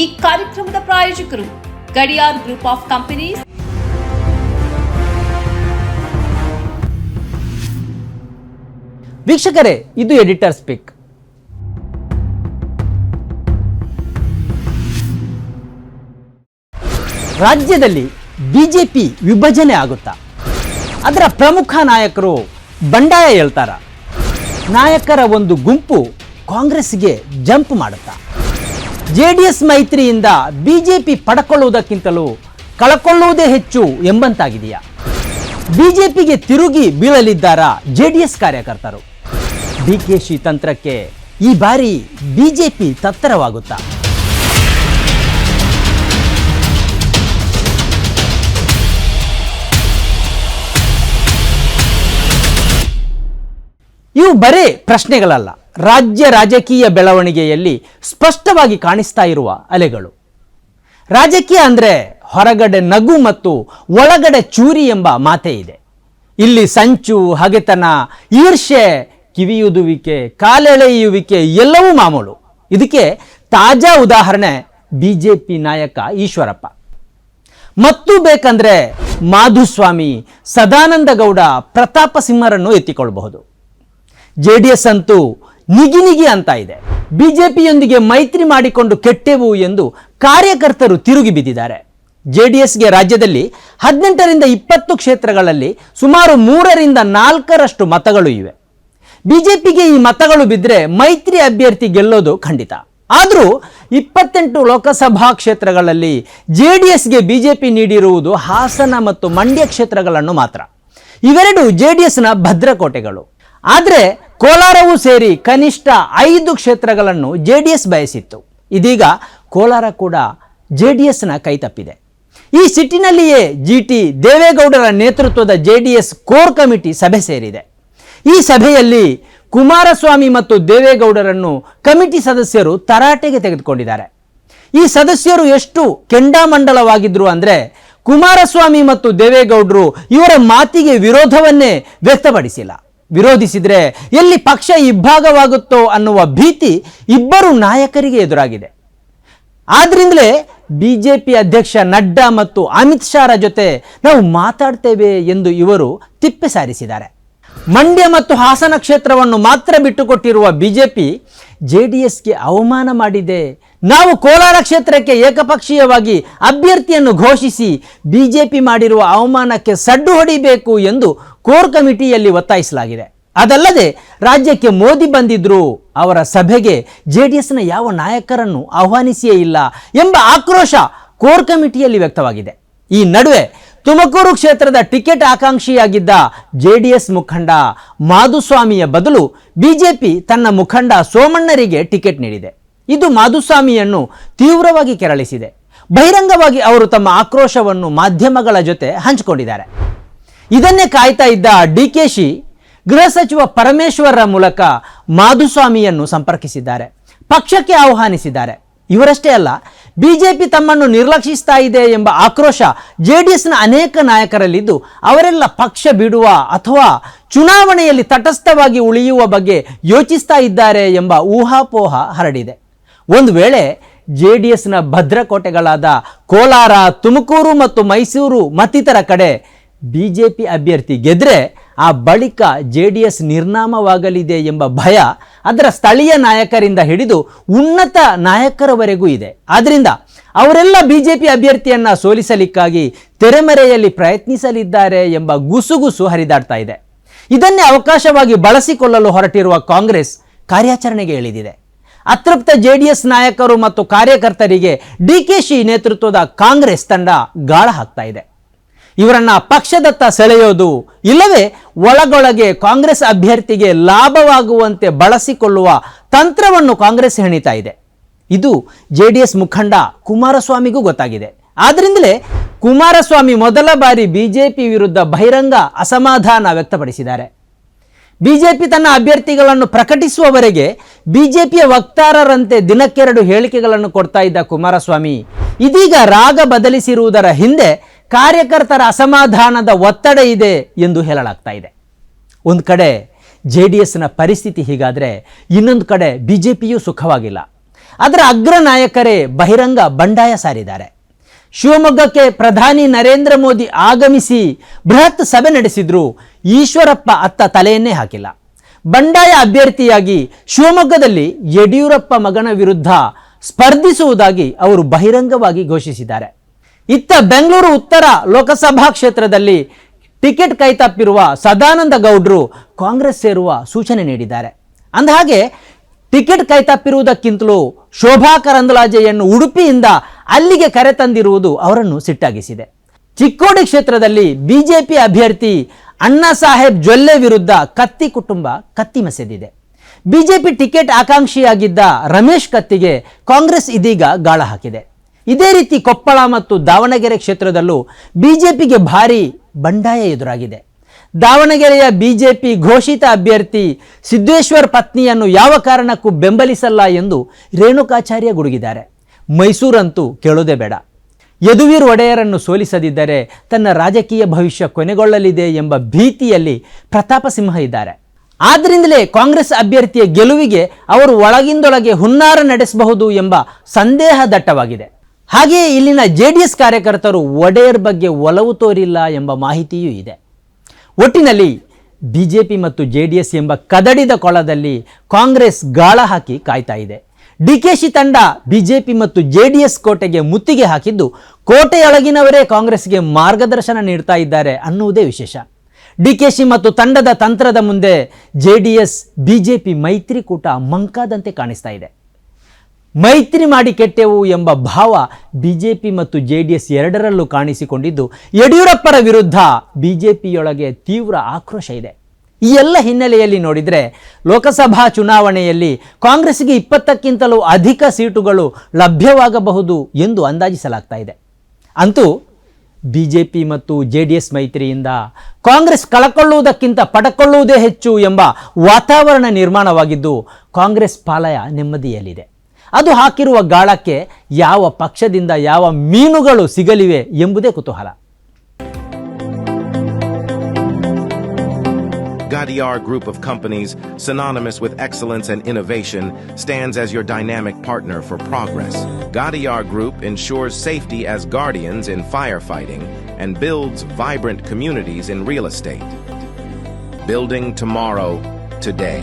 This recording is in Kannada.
ಈ ಕಾರ್ಯಕ್ರಮದ ಪ್ರಾಯೋಜಕರು ಗಡಿಯಾರ್ ಗ್ರೂಪ್ ಆಫ್ ಕಂಪನೀಸ್. ವೀಕ್ಷಕರೇ, ಇದು ಎಡಿಟರ್ ಸ್ಪೀಕ್. ರಾಜ್ಯದಲ್ಲಿ ಬಿಜೆಪಿ ವಿಭಜನೆ ಆಗುತ್ತಾ? ಅದರ ಪ್ರಮುಖ ನಾಯಕರು ಬಂಡಾಯ ಹೇಳ್ತಾರ? ನಾಯಕರ ಒಂದು ಗುಂಪು ಕಾಂಗ್ರೆಸ್ಗೆ ಜಂಪ್ ಮಾಡುತ್ತಾ? ಜೆ ಡಿ ಎಸ್ ಮೈತ್ರಿಯಿಂದ ಬಿಜೆಪಿ ಪಡ್ಕೊಳ್ಳುವುದಕ್ಕಿಂತಲೂ ಕಳಕೊಳ್ಳುವುದೇ ಹೆಚ್ಚು ಎಂಬಂತಾಗಿದೆಯಾ? ಬಿಜೆಪಿಗೆ ತಿರುಗಿ ಬೀಳಲಿದ್ದಾರಾ ಜೆಡಿಎಸ್ ಕಾರ್ಯಕರ್ತರು? ಡಿಕೆಶಿ ತಂತ್ರಕ್ಕೆ ಈ ಬಾರಿ ಬಿಜೆಪಿ ತತ್ತರವಾಗುತ್ತಾ? ಇವು ಬರೇ ಪ್ರಶ್ನೆಗಳಲ್ಲ. ರಾಜ್ಯ ರಾಜಕೀಯ ಬೆಳವಣಿಗೆಯಲ್ಲಿ ಸ್ಪಷ್ಟವಾಗಿ ಕಾಣಿಸ್ತಾ ಇರುವ ಅಲೆಗಳು. ರಾಜಕೀಯ ಅಂದರೆ ಹೊರಗಡೆ ನಗು ಮತ್ತು ಒಳಗಡೆ ಚೂರಿ ಎಂಬ ಮಾತೇ ಇದೆ. ಇಲ್ಲಿ ಸಂಚು, ಹಗೆತನ ಈರ್ಷೆ ಕಿವಿಯುದುವಿಕೆ, ಕಾಲೆಳೆಯುವಿಕೆ ಎಲ್ಲವೂ ಮಾಮೂಲು. ಇದಕ್ಕೆ ತಾಜಾ ಉದಾಹರಣೆ ಬಿ ಜೆ ಪಿ ನಾಯಕ ಈಶ್ವರಪ್ಪ. ಮತ್ತು ಬೇಕಂದ್ರೆ ಮಾಧುಸ್ವಾಮಿ ಸದಾನಂದ ಗೌಡ ಪ್ರತಾಪ ಸಿಂಹರನ್ನು ಎತ್ತಿಕೊಳ್ಳಬಹುದು. ಜೆ ಡಿ ಎಸ್ ಅಂತೂ ನಿಗಿ ನಿಗಿ ಅಂತ ಇದೆ. ಬಿಜೆಪಿಯೊಂದಿಗೆ ಮೈತ್ರಿ ಮಾಡಿಕೊಂಡು ಕೆಟ್ಟೆವು ಎಂದು ಕಾರ್ಯಕರ್ತರು ತಿರುಗಿ ಬಿದ್ದಿದ್ದಾರೆ. ಜೆ ಡಿ ಎಸ್ಗೆ ರಾಜ್ಯದಲ್ಲಿ ಹದಿನೆಂಟರಿಂದ ಇಪ್ಪತ್ತು ಕ್ಷೇತ್ರಗಳಲ್ಲಿ ಸುಮಾರು ಮೂರರಿಂದ ನಾಲ್ಕರಷ್ಟು ಮತಗಳು ಇವೆ. ಬಿಜೆಪಿಗೆ ಈ ಮತಗಳು ಬಿದ್ದರೆ ಮೈತ್ರಿ ಅಭ್ಯರ್ಥಿ ಗೆಲ್ಲೋದು ಖಂಡಿತ. ಆದರೂ ಇಪ್ಪತ್ತೆಂಟು ಲೋಕಸಭಾ ಕ್ಷೇತ್ರಗಳಲ್ಲಿ ಜೆ ಡಿ ಎಸ್ಗೆ ಬಿಜೆಪಿ ನೀಡಿರುವುದು ಹಾಸನ ಮತ್ತು ಮಂಡ್ಯ ಕ್ಷೇತ್ರಗಳನ್ನು ಮಾತ್ರ. ಇವೆರಡು ಜೆ ಡಿ ಎಸ್ನ ಭದ್ರಕೋಟೆಗಳು. ಆದರೆ ಕೋಲಾರವೂ ಸೇರಿ ಕನಿಷ್ಠ ಐದು ಕ್ಷೇತ್ರಗಳನ್ನು ಜೆ ಡಿ ಎಸ್ ಬಯಸಿತ್ತು. ಇದೀಗ ಕೋಲಾರ ಕೂಡ ಜೆ ಡಿ ಎಸ್ನ ಕೈತಪ್ಪಿದೆ ಈ ಸಿಟ್ಟಿನಲ್ಲಿಯೇ ಜಿ ಟಿ ದೇವೇಗೌಡರ ನೇತೃತ್ವದ J D S core committee ಸಭೆ ಸೇರಿದೆ. ಈ ಸಭೆಯಲ್ಲಿ ಕುಮಾರಸ್ವಾಮಿ ಮತ್ತು ದೇವೇಗೌಡರನ್ನು ಕಮಿಟಿ ಸದಸ್ಯರು ತರಾಟೆಗೆ ತೆಗೆದುಕೊಂಡಿದ್ದಾರೆ. ಈ ಸದಸ್ಯರು ಎಷ್ಟು ಕೆಂಡಾಮಂಡಲವಾಗಿದ್ದರು ಅಂದರೆ ಕುಮಾರಸ್ವಾಮಿ ಮತ್ತು ದೇವೇಗೌಡರು ಇವರ ಮಾತಿಗೆ ವಿರೋಧವನ್ನೇ ವ್ಯಕ್ತಪಡಿಸಿಲ್ಲ. ವಿರೋಧಿಸಿದ್ರೆ ಎಲ್ಲಿ ಪಕ್ಷ ಇಬ್ಬಾಗವಾಗುತ್ತೋ ಅನ್ನುವ ಭೀತಿ ಇಬ್ಬರು ನಾಯಕರಿಗೆ ಎದುರಾಗಿದೆ. ಆದ್ರಿಂದಲೇ ಬಿಜೆಪಿ ಅಧ್ಯಕ್ಷ ನಡ್ಡಾ ಮತ್ತು ಅಮಿತ್ ಶಾರ ಜೊತೆ ನಾವು ಮಾತಾಡ್ತೇವೆ ಎಂದು ಇವರು ತಿಪ್ಪೆ ಸಾರಿಸಿದ್ದಾರೆ. ಮಂಡ್ಯ ಮತ್ತು ಹಾಸನ ಕ್ಷೇತ್ರವನ್ನು ಮಾತ್ರ ಬಿಟ್ಟುಕೊಟ್ಟಿರುವ ಬಿಜೆಪಿ ಜೆ ಡಿ ಎಸ್ಗೆ ಅವಮಾನ ಮಾಡಿದೆ ನಾವು ಕೋಲಾರ ಕ್ಷೇತ್ರಕ್ಕೆ ಏಕಪಕ್ಷೀಯವಾಗಿ ಅಭ್ಯರ್ಥಿಯನ್ನು ಘೋಷಿಸಿ ಬಿಜೆಪಿ ಮಾಡಿರುವ ಅವಮಾನಕ್ಕೆ ಸಡ್ಡು ಹೊಡಿಬೇಕು ಎಂದು ಕೋರ್ ಕಮಿಟಿಯಲ್ಲಿ ಒತ್ತಾಯಿಸಲಾಗಿದೆ. ಅದಲ್ಲದೆ ರಾಜ್ಯಕ್ಕೆ ಮೋದಿ ಬಂದಿದ್ರು ಅವರ ಸಭೆಗೆ ಜೆ ಡಿ ಎಸ್ನ ಯಾವ ನಾಯಕರನ್ನು ಆಹ್ವಾನಿಸಿಯೇ ಇಲ್ಲ ಎಂಬ ಆಕ್ರೋಶ ಕೋರ್ ಕಮಿಟಿಯಲ್ಲಿ ವ್ಯಕ್ತವಾಗಿದೆ. ಈ ನಡುವೆ ತುಮಕೂರು ಕ್ಷೇತ್ರದ ಟಿಕೆಟ್ ಆಕಾಂಕ್ಷಿಯಾಗಿದ್ದ ಜೆ ಡಿ ಎಸ್ ಮುಖಂಡ ಮಾಧುಸ್ವಾಮಿಯ ಬದಲು ಬಿಜೆಪಿ ತನ್ನ ಮುಖಂಡ ಸೋಮಣ್ಣರಿಗೆ ಟಿಕೆಟ್ ನೀಡಿದೆ. ಇದು ಮಾಧುಸ್ವಾಮಿಯನ್ನು ತೀವ್ರವಾಗಿ ಕೆರಳಿಸಿದೆ. ಬಹಿರಂಗವಾಗಿ ಅವರು ತಮ್ಮ ಆಕ್ರೋಶವನ್ನು ಮಾಧ್ಯಮಗಳ ಜೊತೆ ಹಂಚಿಕೊಂಡಿದ್ದಾರೆ. ಇದನ್ನೇ ಕಾಯ್ತಾ ಇದ್ದ ಡಿ ಕೆ ಶಿ ಗೃಹ ಸಚಿವ ಪರಮೇಶ್ವರರ ಮೂಲಕ ಮಾಧುಸ್ವಾಮಿಯನ್ನು ಸಂಪರ್ಕಿಸಿದ್ದಾರೆ. ಪಕ್ಷಕ್ಕೆ ಆಹ್ವಾನಿಸಿದ್ದಾರೆ. ಇವರಷ್ಟೇ ಅಲ್ಲ ಬಿಜೆಪಿ ತಮ್ಮನ್ನು ನಿರ್ಲಕ್ಷಿಸ್ತಾ ಇದೆ ಎಂಬ ಆಕ್ರೋಶ ಜೆ ಡಿ ಎಸ್ನ ಅನೇಕ ನಾಯಕರಲ್ಲಿದ್ದು, ಅವರೆಲ್ಲ ಪಕ್ಷ ಬಿಡುವ ಅಥವಾ ಚುನಾವಣೆಯಲ್ಲಿ ತಟಸ್ಥವಾಗಿ ಉಳಿಯುವ ಬಗ್ಗೆ ಯೋಚಿಸ್ತಾ ಇದ್ದಾರೆ ಎಂಬ ಊಹಾಪೋಹ ಹರಡಿದೆ. ಒಂದು ವೇಳೆ ಜೆ ಡಿ ಎಸ್ನ ಭದ್ರಕೋಟೆಗಳಾದ ಕೋಲಾರ, ತುಮಕೂರು ಮತ್ತು ಮೈಸೂರು ಮತ್ತಿತರ ಕಡೆ ಬಿ ಜೆ ಪಿ ಅಭ್ಯರ್ಥಿ ಗೆದ್ರೆ ಆ ಬಳಿಕ ಜೆ ಡಿ ಎಸ್ ನಿರ್ನಾಮವಾಗಲಿದೆ ಎಂಬ ಭಯ ಅದರ ಸ್ಥಳೀಯ ನಾಯಕರಿಂದ ಹಿಡಿದು ಉನ್ನತ ನಾಯಕರವರೆಗೂ ಇದೆ. ಆದ್ದರಿಂದ ಅವರೆಲ್ಲ ಬಿ ಜೆ ಪಿ ಅಭ್ಯರ್ಥಿಯನ್ನು ಸೋಲಿಸಲಿಕ್ಕಾಗಿ ತೆರೆಮರೆಯಲ್ಲಿ ಪ್ರಯತ್ನಿಸಲಿದ್ದಾರೆ ಎಂಬ ಗುಸುಗುಸು ಹರಿದಾಡ್ತಾ ಇದೆ. ಇದನ್ನೇ ಅವಕಾಶವಾಗಿ ಬಳಸಿಕೊಳ್ಳಲು ಹೊರಟಿರುವ ಕಾಂಗ್ರೆಸ್ ಕಾರ್ಯಾಚರಣೆಗೆ ಇಳಿದಿದೆ. ಅತೃಪ್ತ ಜೆಡಿಎಸ್ ನಾಯಕರು ಮತ್ತು ಕಾರ್ಯಕರ್ತರಿಗೆ ಡಿಕೆಶಿ ನೇತೃತ್ವದ ಕಾಂಗ್ರೆಸ್ ತಂಡ ಗಾಳ ಹಾಕ್ತಾ ಇದೆ. ಇವರನ್ನ ಪಕ್ಷದತ್ತ ಸೆಳೆಯೋದು ಇಲ್ಲವೇ ಒಳಗೊಳಗೆ ಕಾಂಗ್ರೆಸ್ ಅಭ್ಯರ್ಥಿಗೆ ಲಾಭವಾಗುವಂತೆ ಬಳಸಿಕೊಳ್ಳುವ ತಂತ್ರವನ್ನು ಕಾಂಗ್ರೆಸ್ ಹೆಣಿತಾ ಇದೆ. ಇದು ಜೆ ಡಿ ಎಸ್ ಮುಖಂಡ ಕುಮಾರಸ್ವಾಮಿಗೂ ಗೊತ್ತಾಗಿದೆ. ಆದ್ರಿಂದಲೇ ಕುಮಾರಸ್ವಾಮಿ ಮೊದಲ ಬಾರಿ ಬಿಜೆಪಿ ವಿರುದ್ಧ ಬಹಿರಂಗ ಅಸಮಾಧಾನ ವ್ಯಕ್ತಪಡಿಸಿದ್ದಾರೆ. ಬಿಜೆಪಿ ತನ್ನ ಅಭ್ಯರ್ಥಿಗಳನ್ನು ಪ್ರಕಟಿಸುವವರೆಗೆ ಬಿಜೆಪಿಯ ವಕ್ತಾರರಂತೆ ದಿನಕ್ಕೆರಡು ಹೇಳಿಕೆಗಳನ್ನು ಕೊಡ್ತಾ ಇದ್ದ ಕುಮಾರಸ್ವಾಮಿ. ಇದೀಗ ರಾಗ ಬದಲಿಸಿರುವುದರ ಹಿಂದೆ ಕಾರ್ಯಕರ್ತರ ಅಸಮಾಧಾನದ ಒತ್ತಡ ಇದೆ ಎಂದು ಹೇಳಲಾಗ್ತಾ ಇದೆ. ಒಂದು ಕಡೆ ಜೆ ಡಿ ಎಸ್ನ ಪರಿಸ್ಥಿತಿ ಹೀಗಾದರೆ ಇನ್ನೊಂದು ಕಡೆ ಬಿ ಜೆ ಪಿಯೂ ಸುಖವಾಗಿಲ್ಲ. ಅದರ ಅಗ್ರ ನಾಯಕರೇ ಬಹಿರಂಗ ಬಂಡಾಯ ಸಾರಿದ್ದಾರೆ. ಶಿವಮೊಗ್ಗಕ್ಕೆ ಪ್ರಧಾನಿ ನರೇಂದ್ರ ಮೋದಿ ಆಗಮಿಸಿ ಬೃಹತ್ ಸಭೆ ನಡೆಸಿದ್ರು. ಈಶ್ವರಪ್ಪ ಅತ್ತ ತಲೆಯನ್ನೇ ಹಾಕಿಲ್ಲ. ಬಂಡಾಯ ಅಭ್ಯರ್ಥಿಯಾಗಿ ಶಿವಮೊಗ್ಗದಲ್ಲಿ ಯಡಿಯೂರಪ್ಪ ಮಗನ ವಿರುದ್ಧ ಸ್ಪರ್ಧಿಸುವುದಾಗಿ ಅವರು ಬಹಿರಂಗವಾಗಿ ಘೋಷಿಸಿದ್ದಾರೆ. ಇತ್ತ ಬೆಂಗಳೂರು ಉತ್ತರ ಲೋಕಸಭಾ ಕ್ಷೇತ್ರದಲ್ಲಿ ಟಿಕೆಟ್ ಕೈತಪ್ಪಿರುವ ಸದಾನಂದ ಗೌಡ್ರು ಕಾಂಗ್ರೆಸ್ ಸೇರುವ ಸೂಚನೆ ನೀಡಿದ್ದಾರೆ. ಅಂದಹಾಗೆ ಟಿಕೆಟ್ ಕೈತಪ್ಪಿರುವುದಕ್ಕಿಂತಲೂ ಶೋಭಾ ಕರಂದ್ಲಾಜೆಯನ್ನು ಉಡುಪಿಯಿಂದ ಅಲ್ಲಿಗೆ ಕರೆತಂದಿರುವುದು ಅವರನ್ನು ಸಿಟ್ಟಾಗಿಸಿದೆ. ಚಿಕ್ಕೋಡಿ ಕ್ಷೇತ್ರದಲ್ಲಿ ಬಿಜೆಪಿ ಅಭ್ಯರ್ಥಿ ಅಣ್ಣಾ ಸಾಹೇಬ್ ಜೊಲ್ಲೆ ವಿರುದ್ಧ ಕತ್ತಿ ಕುಟುಂಬ ಕತ್ತಿ ಮಸೆದಿದೆ. ಬಿಜೆಪಿ ಟಿಕೆಟ್ ಆಕಾಂಕ್ಷಿಯಾಗಿದ್ದ ರಮೇಶ್ ಕತ್ತಿಗೆ ಕಾಂಗ್ರೆಸ್ ಇದೀಗ ಗಾಳ ಹಾಕಿದೆ. ಇದೇ ರೀತಿ ಕೊಪ್ಪಳ ಮತ್ತು ದಾವಣಗೆರೆ ಕ್ಷೇತ್ರದಲ್ಲೂ ಬಿಜೆಪಿಗೆ ಭಾರಿ ಬಂಡಾಯ ಎದುರಾಗಿದೆ. ದಾವಣಗೆರೆಯ ಬಿಜೆಪಿ ಘೋಷಿತ ಅಭ್ಯರ್ಥಿ ಸಿದ್ದೇಶ್ವರ್ ಪತ್ನಿಯನ್ನು ಯಾವ ಕಾರಣಕ್ಕೂ ಬೆಂಬಲಿಸಲ್ಲ ಎಂದು ರೇಣುಕಾಚಾರ್ಯ ಗುಡುಗಿದ್ದಾರೆ. ಮೈಸೂರಂತೂ ಕೇಳೋದೇ ಬೇಡ. ಯದುವೀರ್ ಒಡೆಯರನ್ನು ಸೋಲಿಸದಿದ್ದರೆ ತನ್ನ ರಾಜಕೀಯ ಭವಿಷ್ಯ ಕೊನೆಗೊಳ್ಳಲಿದೆ ಎಂಬ ಭೀತಿಯಲ್ಲಿ ಪ್ರತಾಪ ಸಿಂಹ ಇದ್ದಾರೆ. ಆದ್ದರಿಂದಲೇ ಕಾಂಗ್ರೆಸ್ ಅಭ್ಯರ್ಥಿಯ ಗೆಲುವಿಗೆ ಅವರು ಒಳಗಿಂದೊಳಗೆ ಹುನ್ನಾರ ನಡೆಸಬಹುದು ಎಂಬ ಸಂದೇಹ ದಟ್ಟವಾಗಿದೆ. ಹಾಗೆಯೇ ಇಲ್ಲಿನ ಜೆ ಡಿ ಎಸ್ ಕಾರ್ಯಕರ್ತರು ಒಡೆಯರ್ ಬಗ್ಗೆ ಒಲವು ತೋರಿಲ್ಲ ಎಂಬ ಮಾಹಿತಿಯೂ ಇದೆ. ಒಟ್ಟಿನಲ್ಲಿ ಬಿಜೆಪಿ ಮತ್ತು ಜೆ ಡಿ ಎಸ್ ಎಂಬ ಕದಡಿದ ಕೊಳದಲ್ಲಿ ಕಾಂಗ್ರೆಸ್ ಗಾಳ ಹಾಕಿ ಕಾಯ್ತಾ ಇದೆ. ಡಿಕೆಶಿ ತಂಡ ಬಿಜೆಪಿ ಮತ್ತು ಜೆ ಡಿ ಎಸ್ ಕೋಟೆಗೆ ಮುತ್ತಿಗೆ ಹಾಕಿದ್ದು ಕೋಟೆಯೊಳಗಿನವರೇ ಕಾಂಗ್ರೆಸ್ಗೆ ಮಾರ್ಗದರ್ಶನ ನೀಡ್ತಾ ಇದ್ದಾರೆ ಅನ್ನುವುದೇ ವಿಶೇಷ. ಡಿಕೆಶಿ ಮತ್ತು ತಂಡದ ತಂತ್ರದ ಮುಂದೆ ಜೆ ಡಿ ಎಸ್ ಬಿಜೆಪಿ ಮೈತ್ರಿಕೂಟ ಮಂಕಾದಂತೆ ಕಾಣಿಸ್ತಾ ಇದೆ. ಮೈತ್ರಿ ಮಾಡಿ ಕೆಟ್ಟೆವು ಎಂಬ ಭಾವ ಬಿಜೆಪಿ ಮತ್ತು ಜೆ ಡಿ ಎಸ್ ಎರಡರಲ್ಲೂ ಕಾಣಿಸಿಕೊಂಡಿದ್ದು ಯಡಿಯೂರಪ್ಪರ ವಿರುದ್ಧ ಬಿಜೆಪಿಯೊಳಗೆ ತೀವ್ರ ಆಕ್ರೋಶ ಇದೆ. ಈ ಎಲ್ಲ ಹಿನ್ನೆಲೆಯಲ್ಲಿ ನೋಡಿದರೆ ಲೋಕಸಭಾ ಚುನಾವಣೆಯಲ್ಲಿ ಕಾಂಗ್ರೆಸ್ಗೆ ಇಪ್ಪತ್ತಕ್ಕಿಂತಲೂ ಅಧಿಕ ಸೀಟುಗಳು ಲಭ್ಯವಾಗಬಹುದು ಎಂದು ಅಂದಾಜಿಸಲಾಗ್ತಾ ಇದೆ. ಅಂತೂ ಪಿ ಮತ್ತು ಜೆ ಡಿ ಎಸ್ ಮೈತ್ರಿಯಿಂದ ಕಾಂಗ್ರೆಸ್ ಕಳಕೊಳ್ಳುವುದಕ್ಕಿಂತ ಪಡಕೊಳ್ಳುವುದೇ ಹೆಚ್ಚು ಎಂಬ ವಾತಾವರಣ ನಿರ್ಮಾಣವಾಗಿದ್ದು ಕಾಂಗ್ರೆಸ್ ಪಾಲಯ ನೆಮ್ಮದಿಯಲ್ಲಿದೆ. ಅದು ಹಾಕಿರುವ ಗಾಳಕ್ಕೆ ಯಾವ ಪಕ್ಷದಿಂದ ಯಾವ ಮೀನುಗಳು ಸಿಗಲಿವೆ ಎಂಬುದೇ ಕುತೂಹಲ Gadiar Group of Companies, synonymous with excellence and innovation, stands as your dynamic partner for progress. Gadiar Group ensures safety as guardians in firefighting and builds vibrant communities in real estate. Building tomorrow, today.